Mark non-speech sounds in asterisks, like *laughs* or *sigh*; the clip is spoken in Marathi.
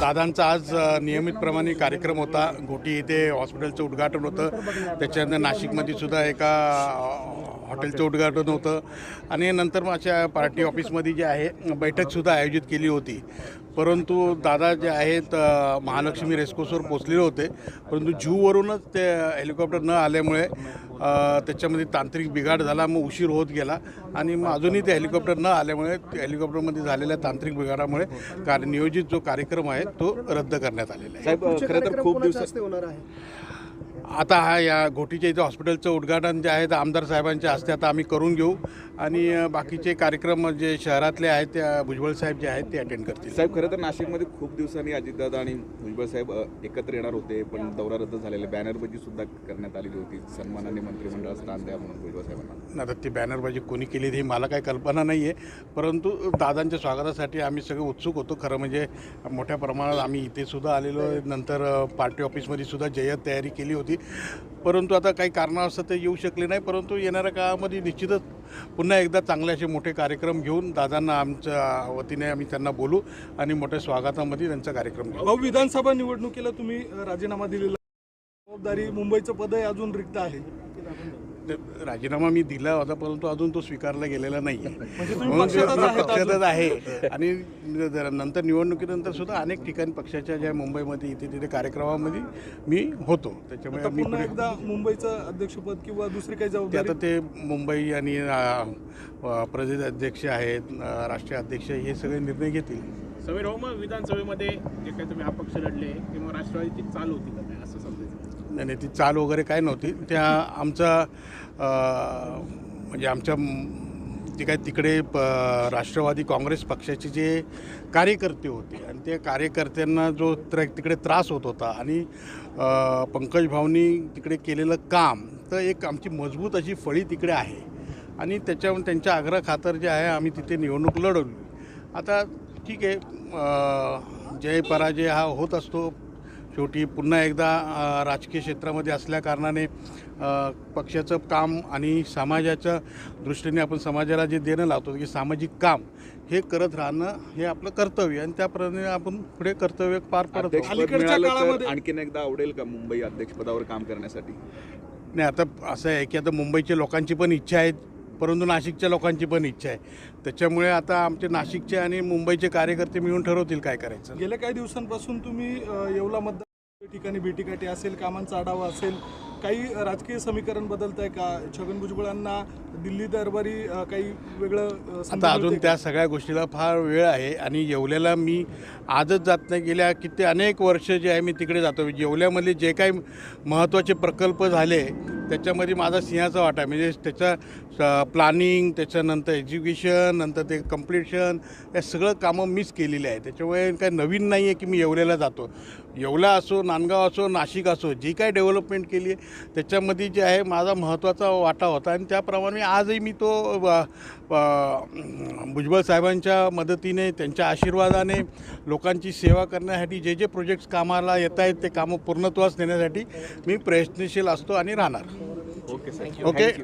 दादांचा आज नियमितप्रमाणे कार्यक्रम होता. घोटी इथे हॉस्पिटलचं उद्घाटन होतं. त्याच्यानंतर नाशिकमध्ये सुद्धा एका हॉटेलचं उद्घाटन होतं. आणि नंतर माझ्या पार्टी ऑफिसमध्ये जे आहे बैठकसुद्धा आयोजित केली होती. परंतु दादा जे आहेत महालक्ष्मी रेस्कोसवर पोचलेले होते. परंतु जूवरूनच ते हेलिकॉप्टर न आल्यामुळे त्याच्यामध्ये तांत्रिक बिघाड झाला मग उशीर होत गेला. आणि मग अजूनही ते हेलिकॉप्टर न आल्यामुळे ते हेलिकॉप्टरमध्ये झालेल्या तांत्रिक बिघाडामुळे कार नियोजित जो कार्यक्रम आहे तो रद्द करण्यात आलेला आहे. साहेब खरं तर खूप दिवस होणार आहे? आता हा या घोटीच्या इथं हॉस्पिटलचं उद्घाटन जे आहे ते आमदार साहेबांच्या हस्ते आता आम्ही करून घेऊ. आणि बाकीचे कार्यक्रम जे शहरातले आहेत त्या भुजबळ साहेब जे आहेत ते अटेंड करतील. साहेब खरं तर नाशिकमध्ये खूप दिवसांनी अजितदादा आणि भुजबळ साहेब एकत्र येणार होते पण दौरा रद्द झालेला बॅनरबाजी सुद्धा करण्यात आलेली होती. सन्मानाने मंत्रिमंडळात स्थान द्या म्हणून भुजबळ साहेबांना. आता ती बॅनरबाजी कोणी केली ही मला काही कल्पना नाही आहे परंतु दादांच्या स्वागतासाठी आम्ही सगळे उत्सुक होतो. खरं म्हणजे मोठ्या प्रमाणात आम्ही इथे सुद्धा आलेलो आहे. नंतर पार्टी ऑफिसमध्ये सुद्धा जय्यत तयारी केली होती. परंतु आता काही कारणास्तव ते येऊ शकले नाही. परंतु येणाऱ्या काळामध्ये निश्चितच पुन्हा एकदा चांगले असे मोठे कार्यक्रम घेऊन दादांना आमच्या वतीने आम्ही त्यांना बोलू आणि मोठ्या स्वागतामध्ये त्यांचा कार्यक्रम घेऊ. विधानसभा निवडणुकीला तुम्ही राजीनामा दिलेला जबाबदारी मुंबईचं पदही अजून रिक्त आहे. राजीनामा मी दिला होता परंतु अजून तो स्वीकारला गेलेला नाही. *laughs* म्हणजे पक्षातच. आहे. आणि नंतर निवडणुकीनंतर सुद्धा अनेक ठिकाणी पक्षाच्या ज्या मुंबईमध्ये इथे तिथे कार्यक्रमामध्ये मी होतो. त्याच्यामुळे मी एकदा मुंबईचं अध्यक्षपद किंवा दुसरी काही ते जबाबदारी? आता ते मुंबई आणि प्रदेश अध्यक्ष आहेत राष्ट्रीय अध्यक्ष हे सगळे निर्णय घेतील. समीर हो मग विधानसभेमध्ये जे काही तुम्ही अपक्ष लढले किंवा राष्ट्रवादीची चाल होती का काय? असं समजायचं. नाही नाही, ती चाल वगैरे काय नव्हती. त्या आमचा म्हणजे आमच्या जे काय तिकडे प राष्ट्रवादी काँग्रेस पक्षाचे जे कार्यकर्ते होते आणि त्या कार्यकर्त्यांना जो त्र तिकडे त्रास होत होता आणि पंकज भाऊनी तिकडे केलेलं काम तर एक आमची मजबूत अशी फळी तिकडे आहे. आणि त्याच्यावर त्यांच्या आग्रह खातर जे आहे आम्ही तिथे निवडणूक लढवली. आता ठीक आहे जय पराजय हा होत असतो शेवटी पुन्हा एकदा राजकीय क्षेत्रामध्ये असल्याकारणाने पक्षाचं काम आणि समाजाच्या दृष्टीने आपण समाजाला जे देणं लावतो की सामाजिक काम हे करत राहणं हे आपलं कर्तव्य आणि त्याप्रमाणे आपण पुढे कर्तव्य पार पडतो. आणखीन एकदा आवडेल का मुंबई अध्यक्षपदावर काम करण्यासाठी? नाही आता असं आहे की आता मुंबईच्या लोकांची पण इच्छा आहे परंतु नाशिकच्या लोकांची पण इच्छा आहे. त्याच्यामुळे आता आमचे नाशिकचे आणि मुंबईचे कार्यकर्ते मिळून ठरवतील काय करायचं. गेल्या काही दिवसांपासून तुम्ही येवला मतदार ठिकाणी भेटीकाठी असेल कामांचा आढावा असेल काही राजकीय समीकरण बदलत आहे का? छगन भुजबळांना दिल्ली दरबारी काही वेगळं आता अजून त्या सगळ्या गोष्टीला फार वेळ आहे आणि येवल्याला मी आजच जात नाही. गेल्या किती अनेक वर्ष जे आहे मी तिकडे जातो. येवल्यामधले जे काही महत्त्वाचे प्रकल्प झाले त्याच्यामध्ये माझा सिंहाचा वाटा आहे. म्हणजे त्याचं प्लॅनिंग त्याच्यानंतर एज्युकेशन नंतर ते कम्प्लिशन या सगळं कामं मीच केलेली आहे. त्याच्यामुळे काही नवीन नाही आहे की मी येवल्याला जातो. येवला असो नांदगाव असो नाशिक असो जी काही डेव्हलपमेंट केली आहे त्याच्यामध्ये जे आहे माझा महत्त्वाचा वाटा होता. आणि त्याप्रमाणे आजही मी तो भुजबळ साहेबांच्या मदतीने त्यांच्या आशीर्वादाने लोकांची सेवा करण्यासाठी जे जे प्रोजेक्ट्स कामाला येत आहेत ते कामं पूर्णत्वास नेण्यासाठी मी प्रयत्नशील असतो आणि राहणार. Okay okay